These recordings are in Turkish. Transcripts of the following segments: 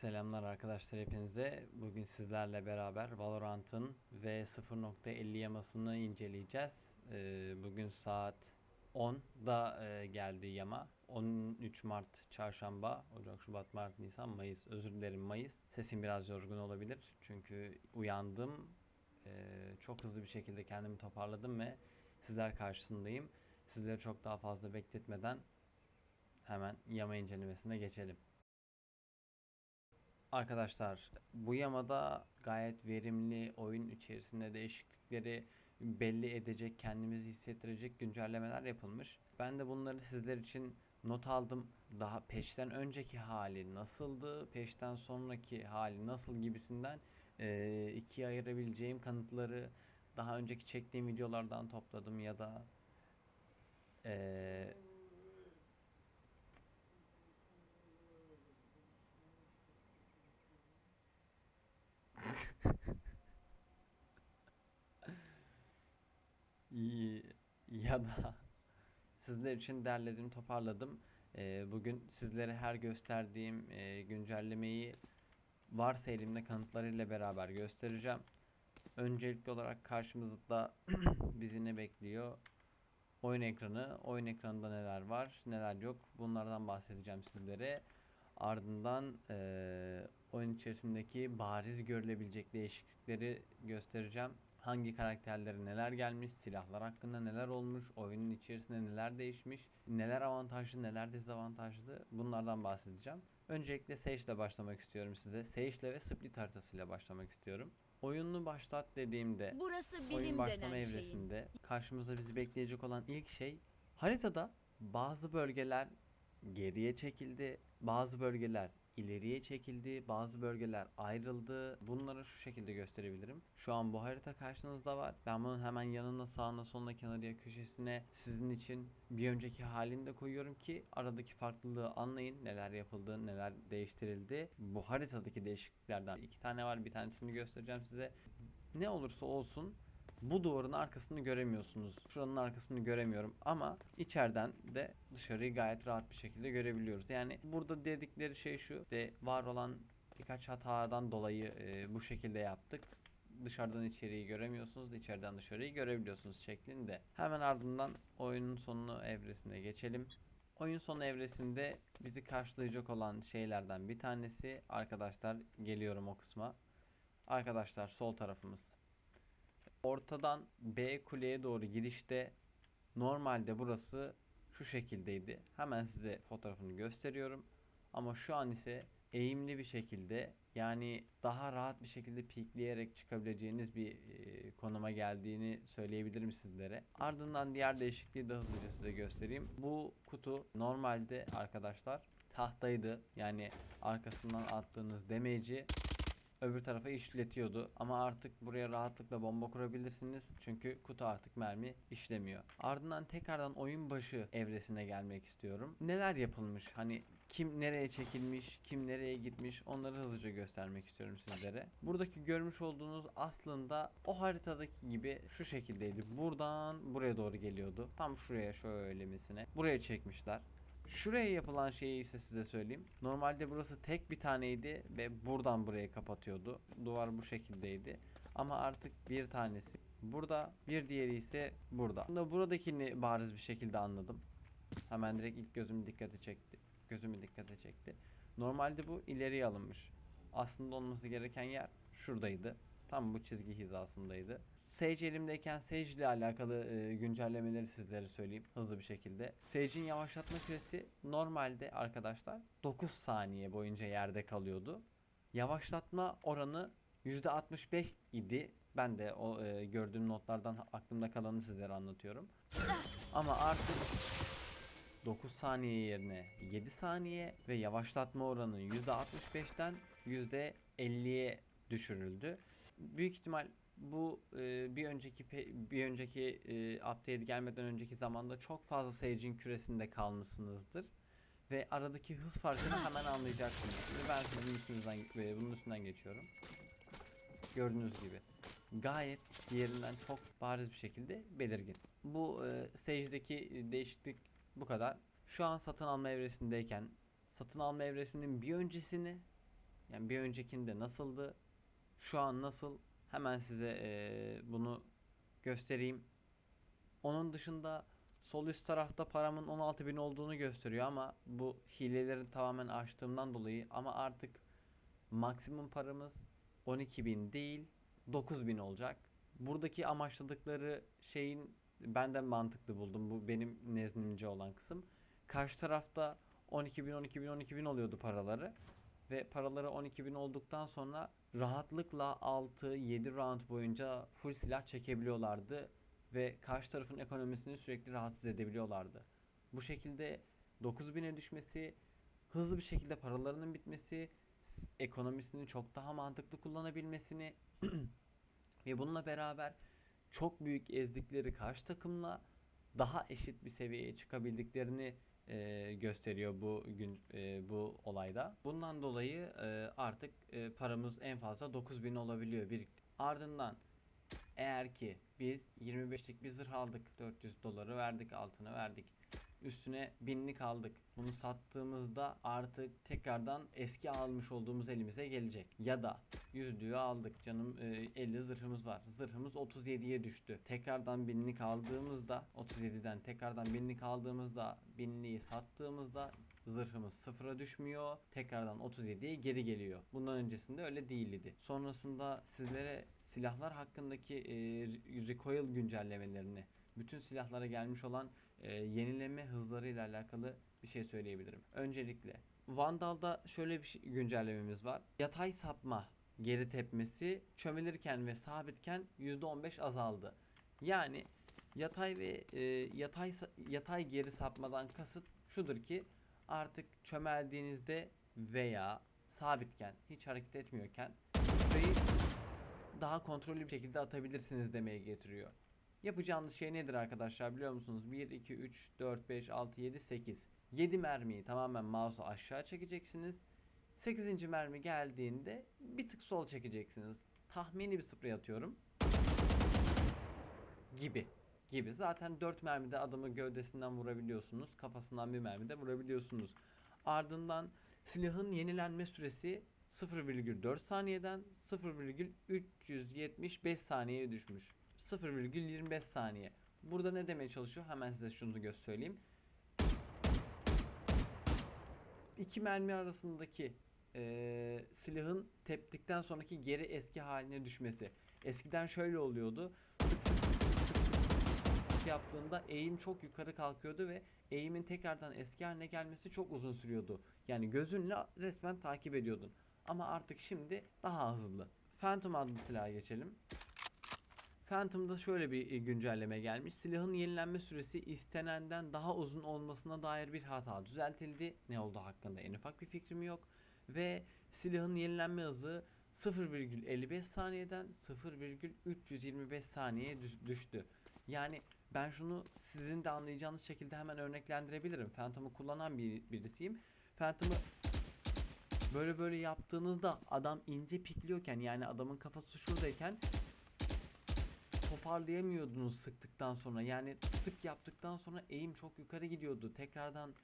Selamlar arkadaşlar hepinize. Bugün sizlerle beraber Valorant'ın V0.50 yamasını inceleyeceğiz. Ee, bugün saat 10'da e, geldi yama. 13 Mart Çarşamba, Ocak, Şubat, Mart, Nisan, Mayıs. Özür dilerim Mayıs. Sesim biraz yorgun olabilir. Çünkü uyandım. Ee, çok hızlı bir şekilde kendimi toparladım ve sizler karşısındayım. Sizleri çok daha fazla bekletmeden hemen yama incelemesine geçelim. Arkadaşlar bu yamada gayet verimli oyun içerisinde değişiklikleri belli edecek, kendimizi hissettirecek güncellemeler yapılmış. Ben de bunları sizler için not aldım. Daha peşten önceki hali nasıldı, peşten sonraki hali nasıl gibisinden eee, ikiye ayırabileceğim kanıtları daha önceki çektiğim videolardan topladım ya da eee ya da sizler için derledim, toparladım. Ee, bugün sizlere her gösterdiğim e, güncellemeyi varsa elimde kanıtlarıyla beraber göstereceğim. Öncelikli olarak karşımızda bizi ne bekliyor? Oyun ekranı. Oyun ekranında neler var, neler yok bunlardan bahsedeceğim sizlere. Ardından eee, oyun içerisindeki bariz görülebilecek değişiklikleri göstereceğim. Hangi karakterlere neler gelmiş, silahlar hakkında neler olmuş, oyunun içerisinde neler değişmiş, neler avantajlı, neler dezavantajlı bunlardan bahsedeceğim. Öncelikle Sage ile başlamak istiyorum size. Sage ile ve Split haritasıyla başlamak istiyorum. Oyununu başlat dediğimde Burası oyun bilim başlama denen şeyin. evresinde karşımızda bizi bekleyecek olan ilk şey haritada bazı bölgeler geriye çekildi, bazı bölgeler ileriye çekildi, bazı bölgeler ayrıldı. Bunları şu şekilde gösterebilirim. Şu an bu harita karşınızda var. Ben bunun hemen yanına, sağına, soluna, kenarıya, köşesine sizin için bir önceki halini de koyuyorum ki aradaki farklılığı anlayın. Neler yapıldı, neler değiştirildi. Bu haritadaki değişikliklerden iki tane var. Bir tanesini göstereceğim size. Ne olursa olsun bu duvarın arkasını göremiyorsunuz. Şuranın arkasını göremiyorum ama içeriden de dışarıyı gayet rahat bir şekilde görebiliyoruz. Yani burada dedikleri şey şu. De var olan birkaç hatadan dolayı e, bu şekilde yaptık. Dışarıdan içeriği göremiyorsunuz, içeriden dışarıyı görebiliyorsunuz şeklinde. Hemen ardından oyunun sonu evresine geçelim. Oyun sonu evresinde bizi karşılayacak olan şeylerden bir tanesi arkadaşlar geliyorum o kısma. Arkadaşlar sol tarafımız. Ortadan B kuleye doğru girişte normalde burası şu şekildeydi. Hemen size fotoğrafını gösteriyorum. Ama şu an ise eğimli bir şekilde yani daha rahat bir şekilde pikleyerek çıkabileceğiniz bir konuma geldiğini söyleyebilirim sizlere. Ardından diğer değişikliği de hızlıca size göstereyim. Bu kutu normalde arkadaşlar tahtaydı. Yani arkasından attığınız damage'i öbür tarafa işletiyordu. Ama artık buraya rahatlıkla bomba kurabilirsiniz. Çünkü kutu artık mermi işlemiyor. Ardından tekrardan oyun başı evresine gelmek istiyorum. Neler yapılmış? Hani kim nereye çekilmiş, kim nereye gitmiş onları hızlıca göstermek istiyorum sizlere. Buradaki görmüş olduğunuz aslında o haritadaki gibi şu şekildeydi. Buradan buraya doğru geliyordu. Tam şuraya şöyle misine. Buraya çekmişler. Şuraya yapılan şeyi ise size söyleyeyim. Normalde burası tek bir taneydi ve buradan buraya kapatıyordu. Duvar bu şekildeydi. Ama artık bir tanesi burada, bir diğeri ise burada. Bunda buradakini bariz bir şekilde anladım. Hemen direkt ilk gözümü dikkate çekti. Gözümü dikkate çekti. Normalde bu ileriye alınmış. Aslında olması gereken yer şuradaydı. Tam bu çizgi hizasındaydı. Sage elimdeyken Sage ile alakalı e, güncellemeleri sizlere söyleyeyim hızlı bir şekilde. Sage'in yavaşlatma süresi normalde arkadaşlar 9 saniye boyunca yerde kalıyordu. Yavaşlatma oranı %65 idi. Ben de o e, gördüğüm notlardan aklımda kalanı sizlere anlatıyorum. Ama artık 9 saniye yerine 7 saniye ve yavaşlatma oranı %65'ten %50'ye düşürüldü. Büyük ihtimal bu e, bir önceki bir önceki e, update gelmeden önceki zamanda çok fazla seyircinin küresinde kalmışsınızdır ve aradaki hız farkını hemen anlayacaksınız. Şimdi ben sizin üstünüzden e, bunun üstünden geçiyorum. Gördüğünüz gibi gayet diğerinden çok bariz bir şekilde belirgin. Bu e, Sage'deki değişiklik bu kadar. Şu an satın alma evresindeyken satın alma evresinin bir öncesini Yani bir öncekinde nasıldı? Şu an nasıl? Hemen size eee, bunu göstereyim. Onun dışında sol üst tarafta paramın 16.000 olduğunu gösteriyor ama bu hileleri tamamen açtığımdan dolayı ama artık maksimum paramız 12.000 değil 9.000 olacak. Buradaki amaçladıkları şeyin benden mantıklı buldum. Bu benim nezdimce olan kısım. Karşı tarafta 12.000 12.000 12.000 oluyordu paraları ve paraları 12.000 olduktan sonra rahatlıkla 6-7 round boyunca full silah çekebiliyorlardı ve karşı tarafın ekonomisini sürekli rahatsız edebiliyorlardı. Bu şekilde 9000'e düşmesi, hızlı bir şekilde paralarının bitmesi, ekonomisini çok daha mantıklı kullanabilmesini ve bununla beraber çok büyük ezdikleri karşı takımla daha eşit bir seviyeye çıkabildiklerini e, gösteriyor bu gün e, bu olayda. Bundan dolayı e, artık paramız en fazla 9000 olabiliyor birikti. Ardından eğer ki biz 25'lik bir zırh aldık 400 doları verdik altına verdik üstüne binlik aldık bunu sattığımızda artık tekrardan eski almış olduğumuz elimize gelecek ya da yüzlüğü aldık canım e, 50 zırhımız var zırhımız 37'ye düştü tekrardan binlik aldığımızda 37'den tekrardan binlik aldığımızda binliği sattığımızda zırhımız sıfıra düşmüyor. Tekrardan 37'ye geri geliyor. Bundan öncesinde öyle değildi. Sonrasında sizlere silahlar hakkındaki e, re- recoil güncellemelerini, bütün silahlara gelmiş olan e, yenileme hızlarıyla alakalı bir şey söyleyebilirim. Öncelikle Vandal'da şöyle bir şey, güncellememiz var. Yatay sapma geri tepmesi çömelirken ve sabitken %15 azaldı. Yani yatay ve e, yatay yatay geri sapmadan kasıt şudur ki artık çömeldiğinizde veya sabitken hiç hareket etmiyorken daha kontrollü bir şekilde atabilirsiniz demeye getiriyor. Yapacağınız şey nedir arkadaşlar biliyor musunuz? 1, 2, 3, 4, 5, 6, 7, 8. 7 mermiyi tamamen mouse'u aşağı çekeceksiniz. 8. mermi geldiğinde bir tık sol çekeceksiniz. Tahmini bir sprey atıyorum. Gibi. Gibi. Zaten 4 mermide adamı gövdesinden vurabiliyorsunuz. Kafasından bir mermide vurabiliyorsunuz. Ardından silahın yenilenme süresi 0,4 saniyeden 0,375 saniyeye düşmüş. 0,25 saniye. Burada ne demeye çalışıyor? Hemen size şunu göstereyim. İki mermi arasındaki e, silahın teptikten sonraki geri eski haline düşmesi. Eskiden şöyle oluyordu. Yaptığında eğim çok yukarı kalkıyordu ve eğimin tekrardan eski haline gelmesi çok uzun sürüyordu. Yani gözünle resmen takip ediyordun. Ama artık şimdi daha hızlı. Phantom adlı silaha geçelim. Phantom'da şöyle bir e, güncelleme gelmiş. Silahın yenilenme süresi istenenden daha uzun olmasına dair bir hata düzeltildi. Ne oldu hakkında en ufak bir fikrim yok. Ve silahın yenilenme hızı 0,55 saniyeden 0,325 saniyeye düş- düştü. Yani ben şunu sizin de anlayacağınız şekilde hemen örneklendirebilirim. Phantom'u kullanan bir, birisiyim. Phantom'ı böyle böyle yaptığınızda adam ince pikliyorken yani adamın kafası şuradayken toparlayamıyordunuz sıktıktan sonra. Yani tık yaptıktan sonra eğim çok yukarı gidiyordu. Tekrardan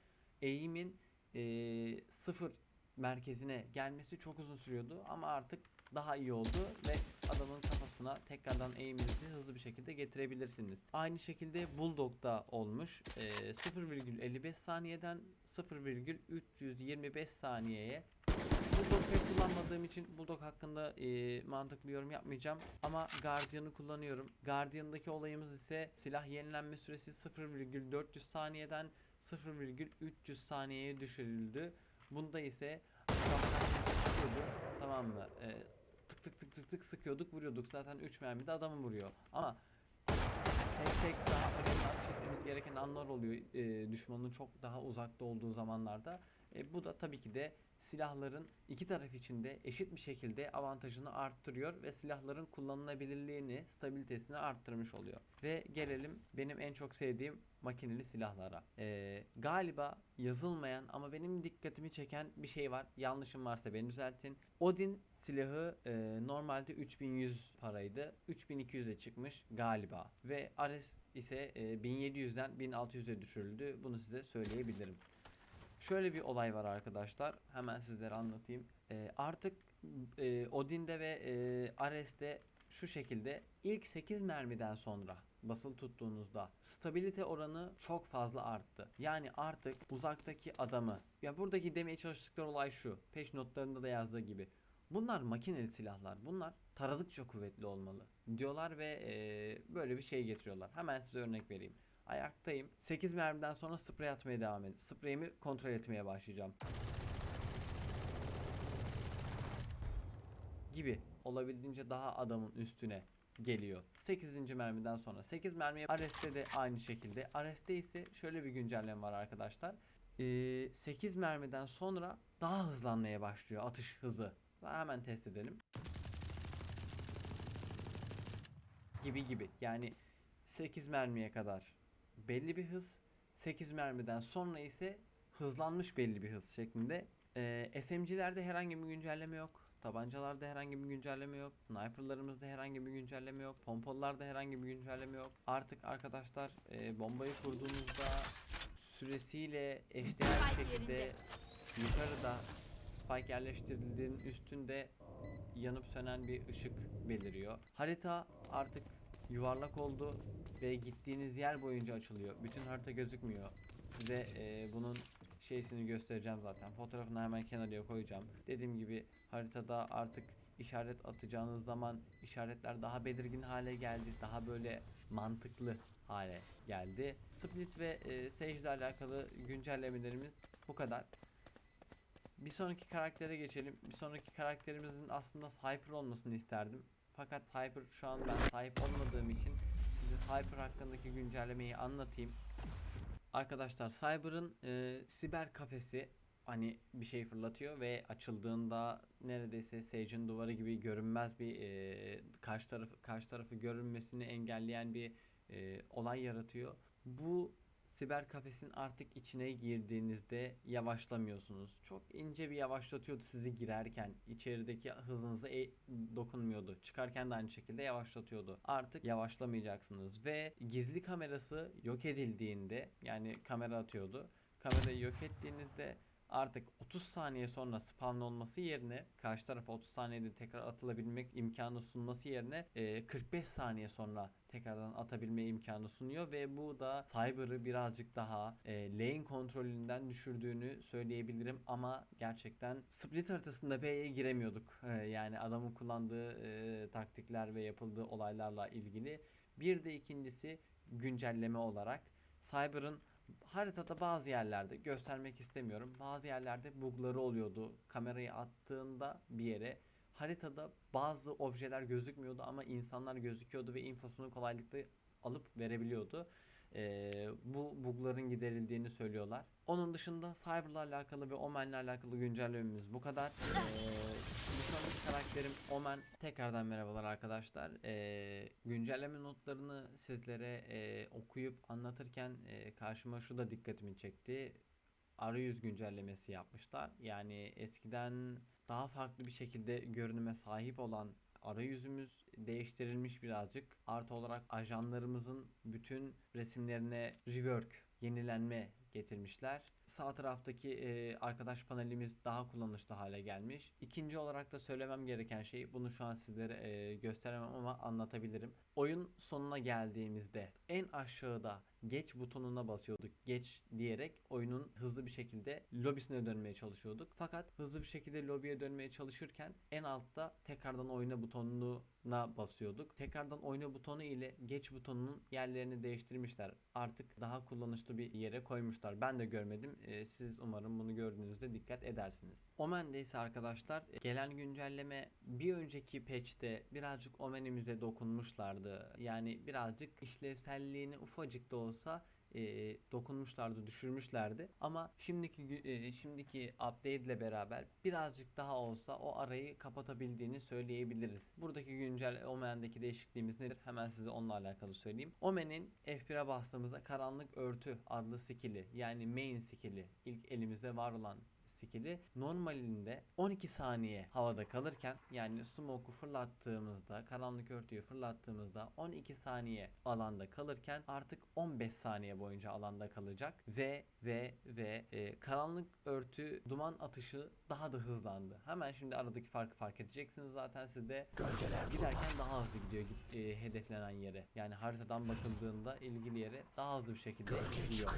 eğimin eee, sıfır merkezine gelmesi çok uzun sürüyordu ama artık daha iyi oldu ve adamın kafasına tekrardan eğiminizi hızlı bir şekilde getirebilirsiniz. Aynı şekilde Bulldog'da olmuş. Eee 0,55 saniyeden 0,325 saniyeye Bulldog pek kullanmadığım için Bulldog hakkında e, mantıklı yorum yapmayacağım. Ama Guardian'ı kullanıyorum. Guardian'daki olayımız ise silah yenilenme süresi 0,400 saniyeden 0,300 saniyeye düşürüldü. Bunda ise tamam mı? E, tık tık tık tık tık sıkıyorduk vuruyorduk. Zaten 3 mermide adamı vuruyor. Ama tek tek daha önemli atış gereken anlar oluyor e, düşmanın çok daha uzakta olduğu zamanlarda. E, bu da tabii ki de silahların iki taraf için de eşit bir şekilde avantajını arttırıyor ve silahların kullanılabilirliğini, stabilitesini arttırmış oluyor. Ve gelelim benim en çok sevdiğim makineli silahlara. E, galiba yazılmayan ama benim dikkatimi çeken bir şey var. Yanlışım varsa beni düzeltin. Odin silahı e, normalde 3100 paraydı. 3200'e çıkmış galiba. Ve Ares ise e, 1700'den 1600'e düşürüldü. Bunu size söyleyebilirim. Şöyle bir olay var arkadaşlar. Hemen sizlere anlatayım. Ee, artık e, Odin'de ve e, Ares'te şu şekilde ilk 8 mermiden sonra basılı tuttuğunuzda stabilite oranı çok fazla arttı. Yani artık uzaktaki adamı ya buradaki demeye çalıştıkları olay şu. Peş notlarında da yazdığı gibi. Bunlar makineli silahlar. Bunlar taradıkça kuvvetli olmalı diyorlar ve e, böyle bir şey getiriyorlar. Hemen size örnek vereyim. Ayaktayım. 8 mermiden sonra sprey atmaya devam edin. Spreyimi kontrol etmeye başlayacağım. Gibi olabildiğince daha adamın üstüne geliyor. 8. mermiden sonra 8 mermiye Ares'te de aynı şekilde. Ares'te ise şöyle bir güncelleme var arkadaşlar. Ee, 8 mermiden sonra daha hızlanmaya başlıyor atış hızı. Hemen test edelim. Gibi gibi. Yani 8 mermiye kadar belli bir hız. 8 mermiden sonra ise hızlanmış belli bir hız şeklinde. Ee, SMG'lerde herhangi bir güncelleme yok. Tabancalarda herhangi bir güncelleme yok. Sniper'larımızda herhangi bir güncelleme yok. Pompalılarda herhangi bir güncelleme yok. Artık arkadaşlar e, bombayı kurduğunuzda süresiyle eşdeğer bir şekilde yukarıda spike yerleştirildiğinin üstünde yanıp sönen bir ışık beliriyor. Harita artık yuvarlak oldu ve gittiğiniz yer boyunca açılıyor. Bütün harita gözükmüyor. Size e, bunun şeysini göstereceğim zaten. Fotoğrafını hemen kenarıya koyacağım. Dediğim gibi haritada artık işaret atacağınız zaman işaretler daha belirgin hale geldi. Daha böyle mantıklı hale geldi. Split ve e, Sage ile alakalı güncellemelerimiz bu kadar. Bir sonraki karaktere geçelim. Bir sonraki karakterimizin aslında Cypher olmasını isterdim. Fakat Cypher şu an ben sahip olmadığım için Cypher hakkındaki güncellemeyi anlatayım. Arkadaşlar Cyber'ın e, siber kafesi hani bir şey fırlatıyor ve açıldığında neredeyse Sage'in duvarı gibi görünmez bir e, karşı tarafı karşı tarafı görünmesini engelleyen bir e, olay yaratıyor. Bu siber kafesin artık içine girdiğinizde yavaşlamıyorsunuz. Çok ince bir yavaşlatıyordu sizi girerken. içerideki hızınıza e- dokunmuyordu. Çıkarken de aynı şekilde yavaşlatıyordu. Artık yavaşlamayacaksınız ve gizli kamerası yok edildiğinde yani kamera atıyordu. Kamerayı yok ettiğinizde artık 30 saniye sonra spawn olması yerine karşı tarafa 30 saniyede tekrar atılabilmek imkanı sunması yerine e, 45 saniye sonra tekrardan atabilme imkanı sunuyor ve bu da Cyber'ı birazcık daha e, lane kontrolünden düşürdüğünü söyleyebilirim ama gerçekten split haritasında B'ye giremiyorduk. E, yani adamın kullandığı e, taktikler ve yapıldığı olaylarla ilgili. Bir de ikincisi güncelleme olarak Cyber'ın haritada bazı yerlerde göstermek istemiyorum. Bazı yerlerde bugları oluyordu. Kamerayı attığında bir yere haritada bazı objeler gözükmüyordu ama insanlar gözüküyordu ve infosunu kolaylıkla alıp verebiliyordu. Ee, bu bugların giderildiğini söylüyorlar. Onun dışında Cyber'la alakalı ve Omen'le alakalı güncellememiz bu kadar. Ee, sonraki karakterim Omen. Tekrardan merhabalar arkadaşlar. Ee, güncelleme notlarını sizlere e, okuyup anlatırken e, karşıma şu da dikkatimi çekti. Arayüz güncellemesi yapmışlar. Yani eskiden daha farklı bir şekilde görünüme sahip olan arayüzümüz değiştirilmiş birazcık. Artı olarak ajanlarımızın bütün resimlerine rework, yenilenme getirmişler. Sağ taraftaki e, arkadaş panelimiz daha kullanışlı hale gelmiş. İkinci olarak da söylemem gereken şey bunu şu an sizlere e, gösteremem ama anlatabilirim. Oyun sonuna geldiğimizde en aşağıda geç butonuna basıyorduk. Geç diyerek oyunun hızlı bir şekilde lobisine dönmeye çalışıyorduk. Fakat hızlı bir şekilde lobiye dönmeye çalışırken en altta tekrardan oyna butonuna basıyorduk. Tekrardan oyna butonu ile geç butonunun yerlerini değiştirmişler. Artık daha kullanışlı bir yere koymuşlar. Ben de görmedim. Ee, siz umarım bunu gördüğünüzde dikkat edersiniz. Omen'de ise arkadaşlar gelen güncelleme bir önceki patch'te birazcık Omen'imize dokunmuşlardı. Yani birazcık işlevselliğini ufacık da olsa e, dokunmuşlardı, düşürmüşlerdi. Ama şimdiki e, şimdiki update ile beraber birazcık daha olsa o arayı kapatabildiğini söyleyebiliriz. Buradaki güncel Omen'deki değişikliğimiz nedir? Hemen size onunla alakalı söyleyeyim. Omen'in F1'e bastığımızda karanlık örtü adlı skill'i yani main skill'i ilk elimizde var olan skill'i normalinde 12 saniye havada kalırken yani smoke'u fırlattığımızda karanlık örtüyü fırlattığımızda 12 saniye alanda kalırken artık 15 saniye boyunca alanda kalacak ve ve ve e, karanlık örtü duman atışı daha da hızlandı. Hemen şimdi aradaki farkı fark edeceksiniz zaten siz de giderken daha hızlı gidiyor git- e, hedeflenen yere. Yani haritadan bakıldığında ilgili yere daha hızlı bir şekilde gidiyor.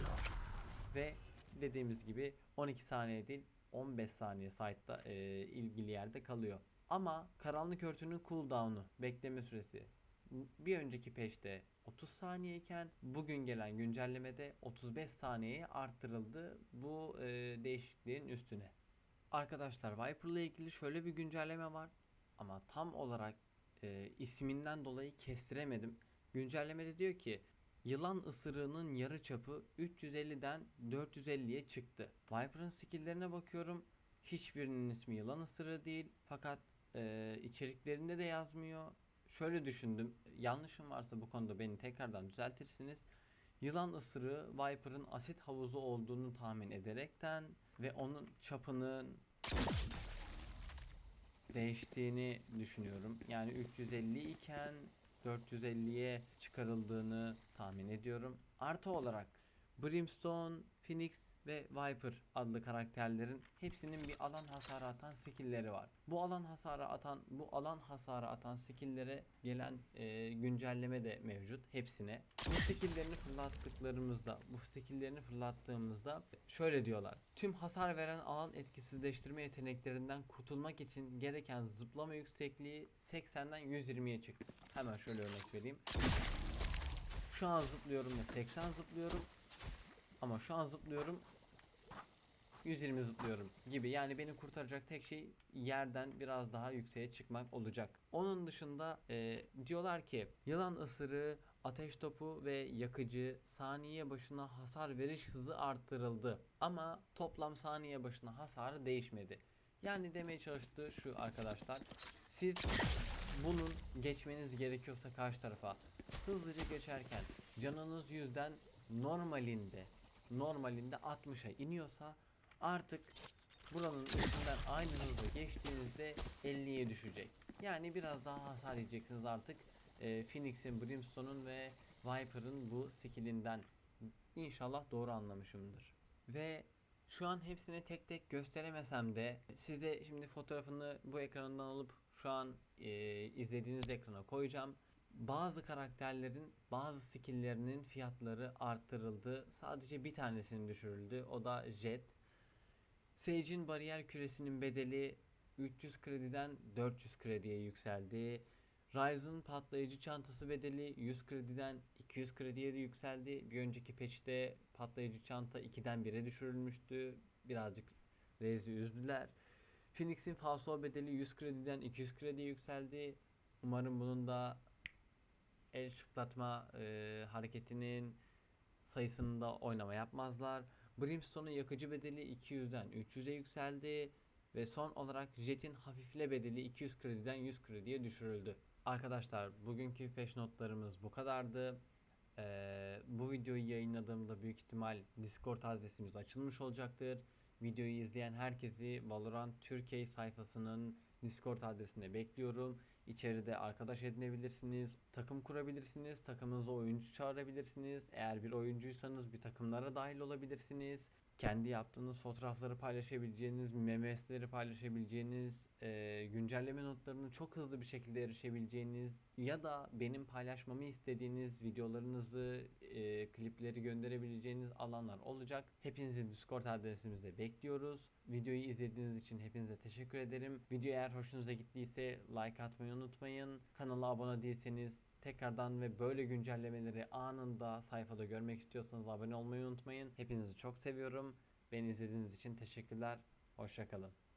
Ve dediğimiz gibi 12 saniye değil 15 saniye site'da e, ilgili yerde kalıyor. Ama karanlık örtünün cooldown'u, bekleme süresi bir önceki peşte 30 saniyeyken bugün gelen güncellemede 35 saniyeye arttırıldı bu e, değişikliğin üstüne. Arkadaşlar Viper ile ilgili şöyle bir güncelleme var ama tam olarak e, isminden dolayı kestiremedim. Güncellemede diyor ki yılan ısırığının yarı çapı 350'den 450'ye çıktı. Viper'ın skill'lerine bakıyorum. Hiçbirinin ismi yılan ısırığı değil fakat e, içeriklerinde de yazmıyor. Şöyle düşündüm. Yanlışım varsa bu konuda beni tekrardan düzeltirsiniz. Yılan ısırığı Viper'ın asit havuzu olduğunu tahmin ederekten ve onun çapının değiştiğini düşünüyorum. Yani 350 iken 450'ye çıkarıldığını tahmin ediyorum. Artı olarak Brimstone, Phoenix ve Viper adlı karakterlerin hepsinin bir alan hasarı atan skill'leri var. Bu alan hasarı atan bu alan hasarı atan skill'lere gelen e, güncelleme de mevcut hepsine. Bu skill'lerini fırlattıklarımızda, bu skill'lerini fırlattığımızda şöyle diyorlar. Tüm hasar veren alan etkisizleştirme yeteneklerinden kurtulmak için gereken zıplama yüksekliği 80'den 120'ye çıktı. Hemen şöyle örnek vereyim. Şu an zıplıyorum ve 80 zıplıyorum. Ama şu an zıplıyorum 120 zıplıyorum gibi. Yani beni kurtaracak tek şey yerden biraz daha yükseğe çıkmak olacak. Onun dışında e, diyorlar ki yılan ısırığı, ateş topu ve yakıcı saniye başına hasar veriş hızı arttırıldı. Ama toplam saniye başına hasarı değişmedi. Yani demeye çalıştığı şu arkadaşlar. Siz bunun geçmeniz gerekiyorsa karşı tarafa hızlıca geçerken canınız yüzden normalinde normalinde 60'a iniyorsa artık buranın üstünden aynı hızla geçtiğinizde 50'ye düşecek. Yani biraz daha hasar yiyeceksiniz artık. Ee, Phoenix'in, Brimstone'un ve Viper'ın bu skillinden İnşallah doğru anlamışımdır. Ve şu an hepsini tek tek gösteremesem de size şimdi fotoğrafını bu ekranından alıp şu an e, izlediğiniz ekrana koyacağım. Bazı karakterlerin bazı skill'lerinin fiyatları arttırıldı. Sadece bir tanesinin düşürüldü. O da Jet. Sage'in bariyer küresinin bedeli 300 krediden 400 krediye yükseldi. Ryze'ın patlayıcı çantası bedeli 100 krediden 200 krediye de yükseldi. Bir önceki patch'te patlayıcı çanta 2'den 1'e düşürülmüştü. Birazcık Raze'i üzdüler. Phoenix'in falso bedeli 100 krediden 200 krediye yükseldi. Umarım bunun da el şıklatma e, hareketinin sayısında oynama yapmazlar. Brimstone'un yakıcı bedeli 200'den 300'e yükseldi ve son olarak Jet'in hafifle bedeli 200 krediden 100 krediye düşürüldü. Arkadaşlar bugünkü peş notlarımız bu kadardı. Ee, bu videoyu yayınladığımda büyük ihtimal Discord adresimiz açılmış olacaktır. Videoyu izleyen herkesi Valorant Türkiye sayfasının Discord adresine bekliyorum. İçeride arkadaş edinebilirsiniz, takım kurabilirsiniz, takımınıza oyuncu çağırabilirsiniz. Eğer bir oyuncuysanız bir takımlara dahil olabilirsiniz. Kendi yaptığınız fotoğrafları paylaşabileceğiniz, memesleri paylaşabileceğiniz, e, güncelleme notlarını çok hızlı bir şekilde erişebileceğiniz ya da benim paylaşmamı istediğiniz videolarınızı, e, klipleri gönderebileceğiniz alanlar olacak. Hepinizi Discord adresimizde bekliyoruz. Videoyu izlediğiniz için hepinize teşekkür ederim. Video eğer hoşunuza gittiyse like atmayı unutmayın. Kanala abone değilseniz tekrardan ve böyle güncellemeleri anında sayfada görmek istiyorsanız abone olmayı unutmayın. Hepinizi çok seviyorum. Beni izlediğiniz için teşekkürler. Hoşçakalın.